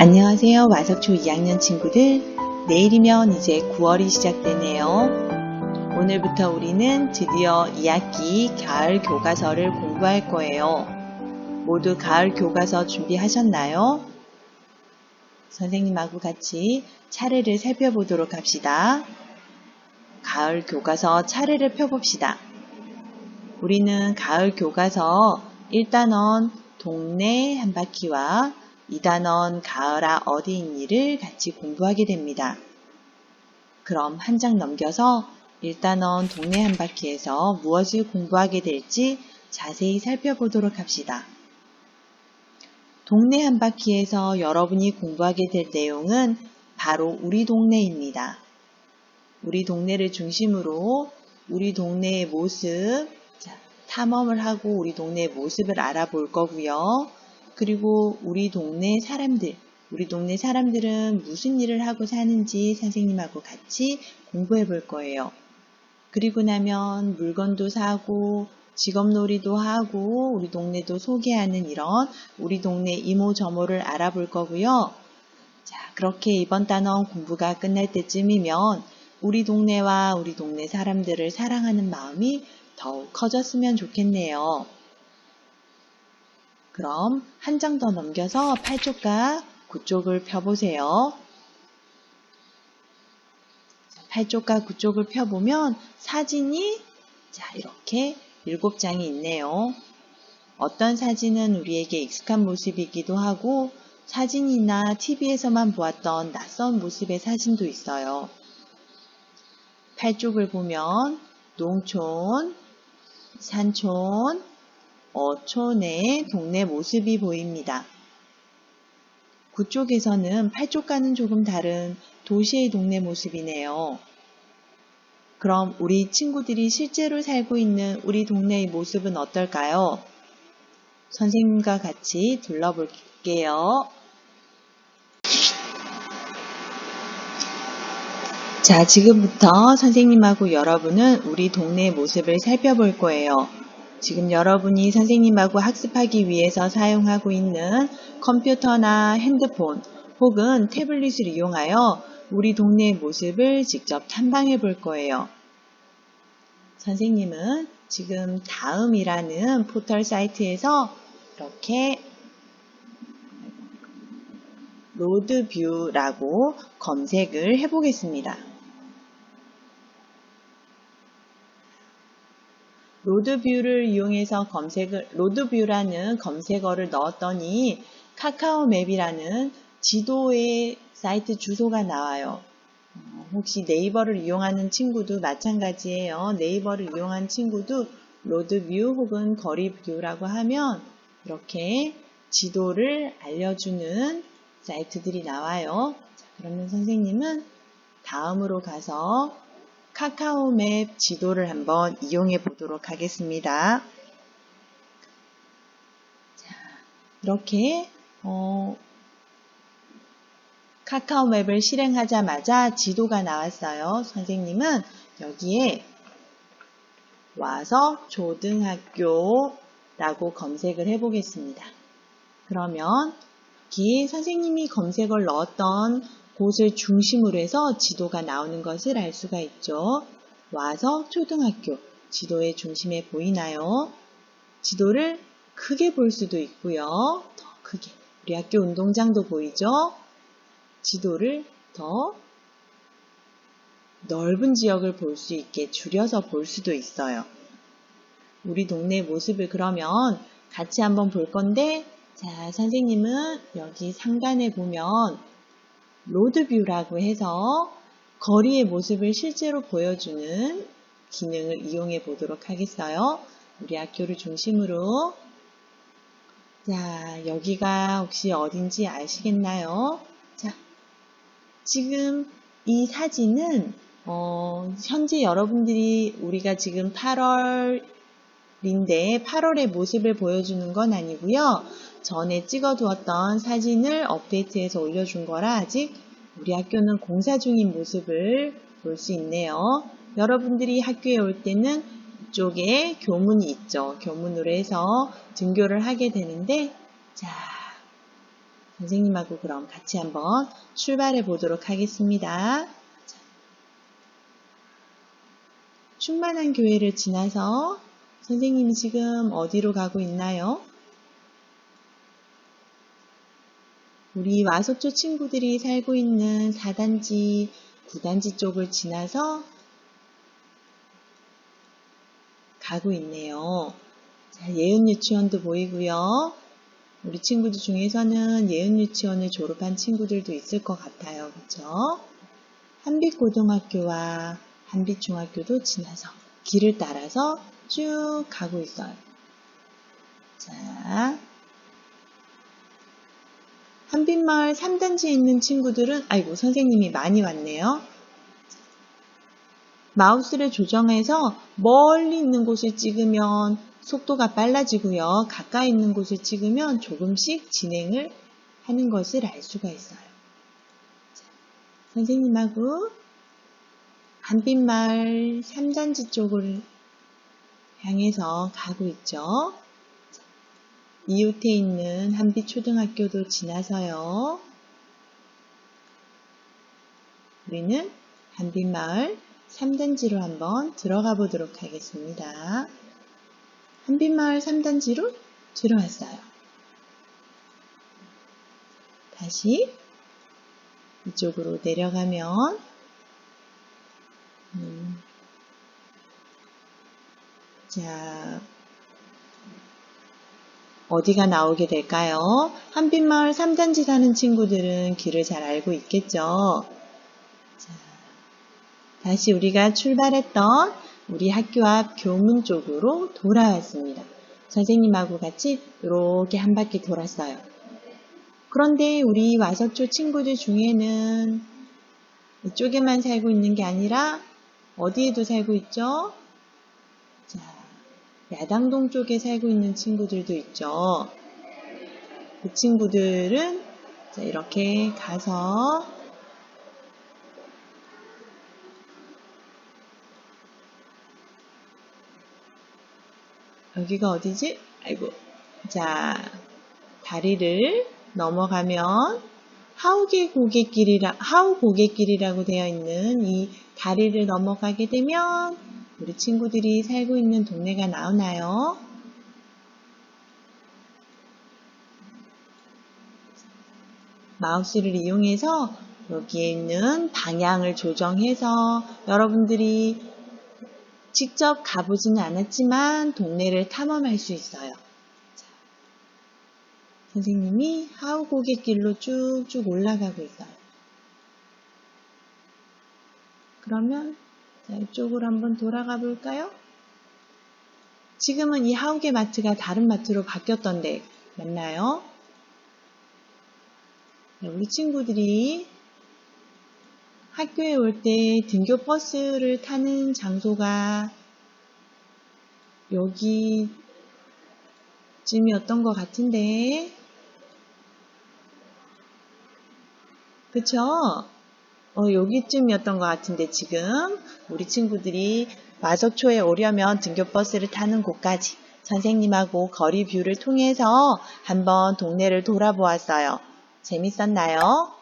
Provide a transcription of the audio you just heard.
안녕하세요. 와석초 2학년 친구들. 내일이면 이제 9월이 시작되네요. 오늘부터 우리는 드디어 2학기 가을 교과서를 공부할 거예요. 모두 가을 교과서 준비하셨나요? 선생님하고 같이 차례를 살펴보도록 합시다. 가을 교과서 차례를 펴봅시다. 우리는 가을 교과서 1단원 동네 한 바퀴와 2단원 가을아 어디 있니를 같이 공부하게 됩니다. 그럼 한 장 넘겨서 1단원 동네 한 바퀴에서 무엇을 공부하게 될지 자세히 살펴보도록 합시다. 동네 한 바퀴에서 여러분이 공부하게 될 내용은 바로 우리 동네입니다. 우리 동네를 중심으로 우리 동네의 모습, 탐험을 하고 우리 동네의 모습을 알아볼 거고요. 그리고 우리 동네 사람들, 우리 동네 사람들은 무슨 일을 하고 사는지 선생님하고 같이 공부해 볼 거예요. 그리고 나면 물건도 사고 직업놀이도 하고 우리 동네도 소개하는 이런 우리 동네 이모저모를 알아볼 거고요. 자, 그렇게 이번 단원 공부가 끝날 때쯤이면 우리 동네와 우리 동네 사람들을 사랑하는 마음이 더욱 커졌으면 좋겠네요. 그럼 한 장 더 넘겨서 8쪽과 9쪽을 펴보세요. 8쪽과 9쪽을 펴보면 사진이 자 이렇게 7장이 있네요. 어떤 사진은 우리에게 익숙한 모습이기도 하고 사진이나 TV에서만 보았던 낯선 모습의 사진도 있어요. 8쪽을 보면 농촌, 산촌, 어촌의 동네 모습이 보입니다. 구쪽에서는 팔쪽과는 조금 다른 도시의 동네 모습이네요. 그럼 우리 친구들이 실제로 살고 있는 우리 동네의 모습은 어떨까요? 선생님과 같이 둘러볼게요. 자, 지금부터 선생님하고 여러분은 우리 동네의 모습을 살펴볼 거예요. 지금 여러분이 선생님하고 학습하기 위해서 사용하고 있는 컴퓨터나 핸드폰 혹은 태블릿을 이용하여 우리 동네의 모습을 직접 탐방해 볼 거예요. 선생님은 지금 다음이라는 포털 사이트에서 이렇게 로드뷰라고 검색을 해 보겠습니다. 로드뷰를 이용해서 검색을 로드뷰라는 검색어를 넣었더니 카카오 맵이라는 지도의 사이트 주소가 나와요. 어, 혹시 네이버를 이용하는 친구도 마찬가지예요. 네이버를 이용한 친구도 로드뷰 혹은 거리뷰라고 하면 이렇게 지도를 알려주는 사이트들이 나와요. 자, 그러면 선생님은 다음으로 가서 카카오맵 지도를 한번 이용해 보도록 하겠습니다. 자, 이렇게 어, 카카오맵을 실행하자마자 지도가 나왔어요. 선생님은 여기에 와서 초등학교라고 검색을 해보겠습니다. 그러면 기에 선생님이 검색을 넣었던 곳을 중심으로 해서 지도가 나오는 것을 알 수가 있죠. 와서 초등학교 지도의 중심에 보이나요? 지도를 크게 볼 수도 있고요. 더 크게 우리 학교 운동장도 보이죠? 지도를 더 넓은 지역을 볼 수 있게 줄여서 볼 수도 있어요. 우리 동네 모습을 그러면 같이 한번 볼 건데 자 선생님은 여기 상단에 보면 로드뷰라고 해서 거리의 모습을 실제로 보여주는 기능을 이용해 보도록 하겠어요. 우리 학교를 중심으로 자 여기가 혹시 어딘지 아시겠나요? 자 지금 이 사진은 어, 현재 여러분들이 우리가 지금 8월인데 8월의 모습을 보여주는 건 아니고요. 전에 찍어두었던 사진을 업데이트해서 올려준 거라 아직 우리 학교는 공사 중인 모습을 볼 수 있네요. 여러분들이 학교에 올 때는 이쪽에 교문이 있죠. 교문으로 해서 등교를 하게 되는데 자 선생님하고 그럼 같이 한번 출발해 보도록 하겠습니다. 자, 충만한 교회를 지나서 선생님이 지금 어디로 가고 있나요? 우리 와소초 친구들이 살고 있는 4단지, 9단지 쪽을 지나서 가고 있네요. 자, 예은 유치원도 보이고요. 우리 친구들 중에서는 예은 유치원을 졸업한 친구들도 있을 것 같아요. 그쵸? 한빛고등학교와 한빛중학교도 지나서 길을 따라서 쭉 가고 있어요. 자, 한빛마을 3단지에 있는 친구들은 아이고 선생님이 많이 왔네요. 마우스를 조정해서 멀리 있는 곳을 찍으면 속도가 빨라지고요. 가까이 있는 곳을 찍으면 조금씩 진행을 하는 것을 알 수가 있어요. 자, 선생님하고 한빛마을 3단지 쪽을 향해서 가고 있죠. 자, 이웃에 있는 한빛초등학교도 지나서요. 우리는 한빛마을 3단지로 한번 들어가 보도록 하겠습니다. 한빛마을 3단지로 들어왔어요. 다시 이쪽으로 내려가면 음, 자 어디가 나오게 될까요? 한빛마을 3단지 사는 친구들은 길을 잘 알고 있겠죠? 자, 다시 우리가 출발했던 우리 학교 앞 교문 쪽으로 돌아왔습니다. 선생님하고 같이 이렇게 한 바퀴 돌았어요. 그런데 우리 와서초 친구들 중에는 이쪽에만 살고 있는 게 아니라 어디에도 살고 있죠? 자, 야당동 쪽에 살고 있는 친구들도 있죠. 그 친구들은 자, 이렇게 가서 여기가 어디지? 아이고. 자, 다리를 넘어가면 하우게 고갯길이라, 하우 고갯길이라고 되어 있는 이 다리를 넘어가게 되면 우리 친구들이 살고 있는 동네가 나오나요? 마우스를 이용해서 여기에 있는 방향을 조정해서 여러분들이 직접 가보지는 않았지만 동네를 탐험할 수 있어요. 자, 선생님이 하우 고갯길로 쭉쭉 올라가고 있어요. 그러면 자, 이쪽으로 한번 돌아가 볼까요? 지금은 이 하우게 마트가 다른 마트로 바뀌었던데 맞나요? 네, 우리 친구들이 학교에 올 때 등교 버스를 타는 장소가 여기쯤이었던 것 같은데 그쵸? 어, 여기쯤이었던 것 같은데 지금 우리 친구들이 마석초에 오려면 등교버스를 타는 곳까지 선생님하고 거리 뷰를 통해서 한번 동네를 돌아보았어요. 재밌었나요?